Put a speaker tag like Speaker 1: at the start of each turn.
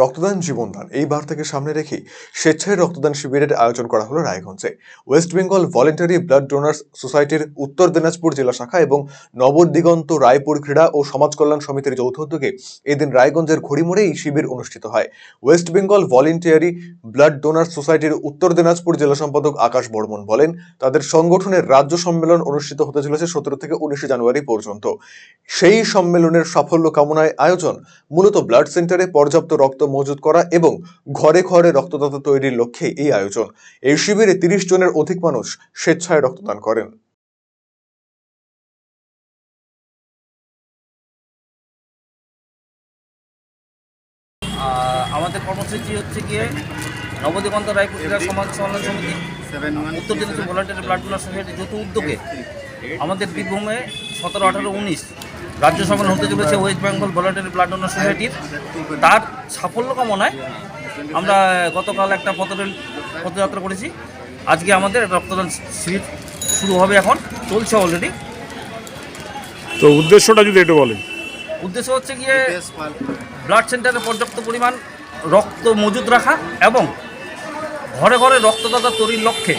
Speaker 1: রক্তদান জীবনদান। এই বার্তাকে সামনে রেখেই স্বেচ্ছায় রক্তদান শিবিরের আয়োজন করা হলো রায়গঞ্জে। West Bengal voluntary blood donors সোসাইটির উত্তর দিনাজপুর জেলা শাখা এবং নবদিগন্ত রায়পুর ক্রীড়া ও সমাজ কল্যাণ সমিতির যৌথ উদ্যোগে এদিন রায়গঞ্জের ঘড়িমোড়ে এই শিবির অনুষ্ঠিত হয়। West Bengal voluntary blood donors সোসাইটির উত্তর দিনাজপুর জেলা সম্পাদক আকাশ বর্মন বলেন, তাদের সংগঠনের রাজ্য সম্মেলন অনুষ্ঠিত হতে চলেছে সতেরো থেকে উনিশে জানুয়ারি পর্যন্ত। সেই সম্মেলনের সাফল্য কামনায় আয়োজন মূলত ব্লাড সেন্টারে পর্যাপ্ত রক্ত মজুত করা এবং ঘরে ঘরে রক্তদাতা তৈরির লক্ষ্যে এই আয়োজন। এই শিবিরে তিরিশ জনের অধিক মানুষ স্বেচ্ছায় রক্তদান করেন।
Speaker 2: আমাদের কর্মসূচি হচ্ছে গিয়ে নবদিগন্ত রায়পুর ক্রীড়া সমাজ কল্যাণ সমিতি, উত্তর দিনাজপুর ভলান্টিয়ার ব্লাড ডোনার যৌথ উদ্যোগে আমাদের বীরভূমে সতেরো, আঠারো, উনিশ রাজ্য সম্মেলন হতে চলেছে West Bengal volunteer blood donor সোসাইটির তার সাফল্য কামনায় আমরা গতকাল একটা পথরেল পদযাত্রা করেছি। আজকে আমাদের রক্তদান শিবির শুরু হবে এখন চলছে অলরেডি
Speaker 3: তো উদ্দেশ্যটা যদি একটু বলেন।
Speaker 2: উদ্দেশ্য হচ্ছে গিয়ে ব্লাড সেন্টারে পর্যাপ্ত পরিমাণ রক্ত মজুদ রাখা এবং ঘরে ঘরে রক্তদাতা তৈরির লক্ষ্যে